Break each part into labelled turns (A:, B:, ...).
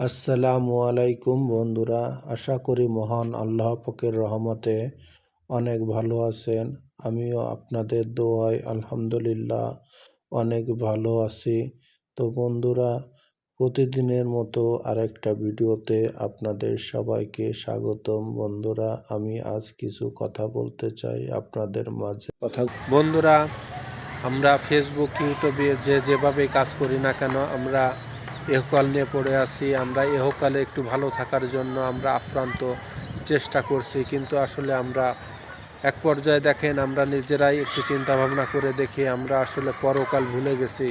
A: আসসালামু আলাইকুম বন্ধুরা, আশা করি মহান আল্লাহ পাকের রহমতে অনেক ভালো আছেন। আমিও আপনাদের দোয়ায় আলহামদুলিল্লাহ অনেক ভালো আছি। তো বন্ধুরা, প্রতিদিনের মতো আরেকটা ভিডিওতে আপনাদের সবাইকে স্বাগতম। বন্ধুরা, আমি আজ কিছু কথা বলতে চাই আপনাদের মাঝে। কথা বন্ধুরা, আমরা ফেসবুক ইউটিউবে যে যেভাবে কাজ করি না কেন, আমরা এহকাল নিয়ে পড়ে আছি। আমরা এহকালে একটু ভালো থাকার জন্য আমরা আপ্রান্ত চেষ্টা করছি, কিন্তু আসলে আমরা এক পর্যায়ে দেখেন, আমরা নিজেরাই একটু চিন্তা ভাবনা করে দেখি, আমরা আসলে পরকাল ভুলে গেছি।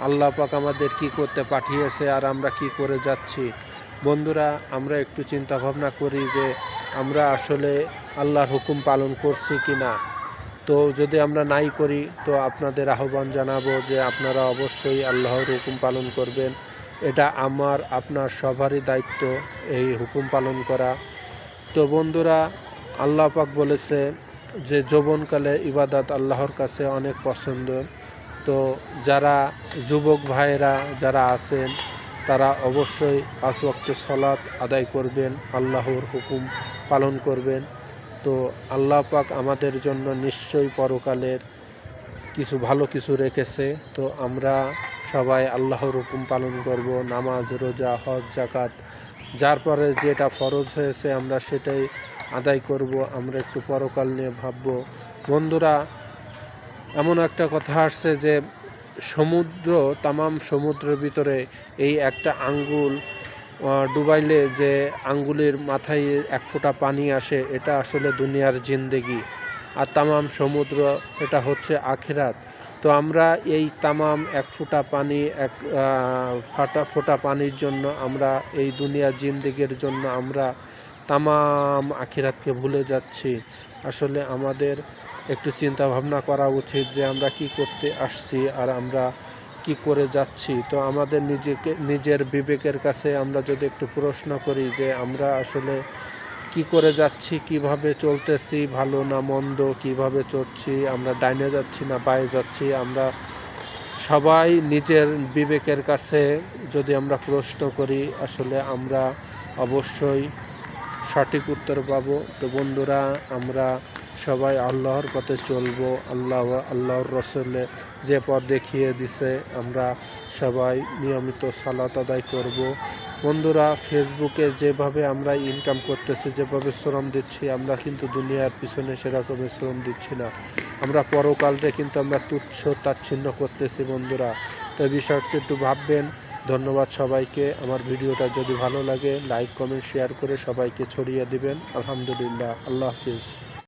A: আল্লাহ পাক আমাদের কি করতে পাঠিয়েছে আর আমরা কি করে যাচ্ছি? বন্ধুরা, আমরা একটু চিন্তা ভাবনা করি যে আমরা আসলে আল্লাহর হুকুম পালন করছি কি না। তো যদি আমরা নাই করি, তো আপনাদের আহ্বান জানাব যে আপনারা অবশ্যই আল্লাহর হুকুম পালন করবেন। এটা আমার, আপনার সবারই দায়িত্ব এই হুকুম পালন করা। তো বন্ধুরা, আল্লাহ পাক বলেছে যে যৌবনকালে ইবাদত আল্লাহর কাছে অনেক পছন্দ। তো যারা যুবক ভাইয়েরা যারা আছেন, তারা অবশ্যই পাঁচ ওয়াক্ত সলাৎ আদায় করবেন, আল্লাহর হুকুম পালন করবেন। তো আল্লাহ পাক আমাদের জন্য নিশ্চয়ই পরকালের কিছু ভালো কিছু রেখেছে। তো আমরা সবাই আল্লাহর হুকুম পালন করব, নামাজ, রোজা, হজ জাকাত যার পরে যেটা ফরজ হয়েছে আমরা সেটাই আদায় করব, আমরা একটু পরকাল নিয়ে ভাবব। বন্ধুরা, এমন একটা কথা আসছে যে সমুদ্র, তামাম সমুদ্রের ভিতরে এই একটা আঙ্গুল ডুবাইলে যে আঙ্গুলের মাথায় এক ফোঁটা পানি আসে, এটা আসলে দুনিয়ার জিন্দেগি। আর তামাম সমুদ্র, এটা হচ্ছে আখেরাত। তো আমরা এই তামাম এক ফোঁটা পানি, এক ফাটা, ফোঁটা পানির জন্য আমরা, এই দুনিয়া জিন্দেগির জন্য আমরা তামাম আখিরাতকে ভুলে যাচ্ছি। আসলে আমাদের একটু চিন্তা ভাবনা করা উচিত যে আমরা কি করতে আসছি আর আমরা কি করে যাচ্ছি। তো আমাদের নিজেকে, নিজের বিবেকের কাছে আমরা যদি একটু প্রশ্ন করি যে আমরা আসলে কি করে যাচ্ছি, কীভাবে চলতেছি, ভালো না মন্দ, কীভাবে চলছি আমরা ডাইনে যাচ্ছি না বাইরে যাচ্ছি, আমরা সবাই নিজের বিবেকের কাছে যদি আমরা প্রশ্ন করি, আসলে আমরা অবশ্যই সঠিক উত্তর পাবো। তো বন্ধুরা, আমরা সবাই আল্লাহর পথে চলবো, আল্লাহ, আল্লাহর রসলে যে পথ দেখিয়ে দিছে, আমরা সবাই নিয়মিত সালাত আদায় করব। বন্ধুরা, ফেসবুকে যেভাবে আমরা ইনকাম করতেছি, যেভাবে শ্রম দিচ্ছি, আমরা কিন্তু দুনিয়ার পিছনে সেরকম শ্রম দিচ্ছি না। আমরা পরকালটা কিন্তু আমরা তুচ্ছ তাচ্ছিন্ন করতেছি বন্ধুরা। তো বিষয়টি একটু ভাববেন। ধন্যবাদ সবাইকে। আমার ভিডিওটা যদি ভালো লাগে লাইক কমেন্ট শেয়ার করে সবাইকে ছড়িয়ে দিবেন। আলহামদুলিল্লাহ। আল্লাহ হাফিজ।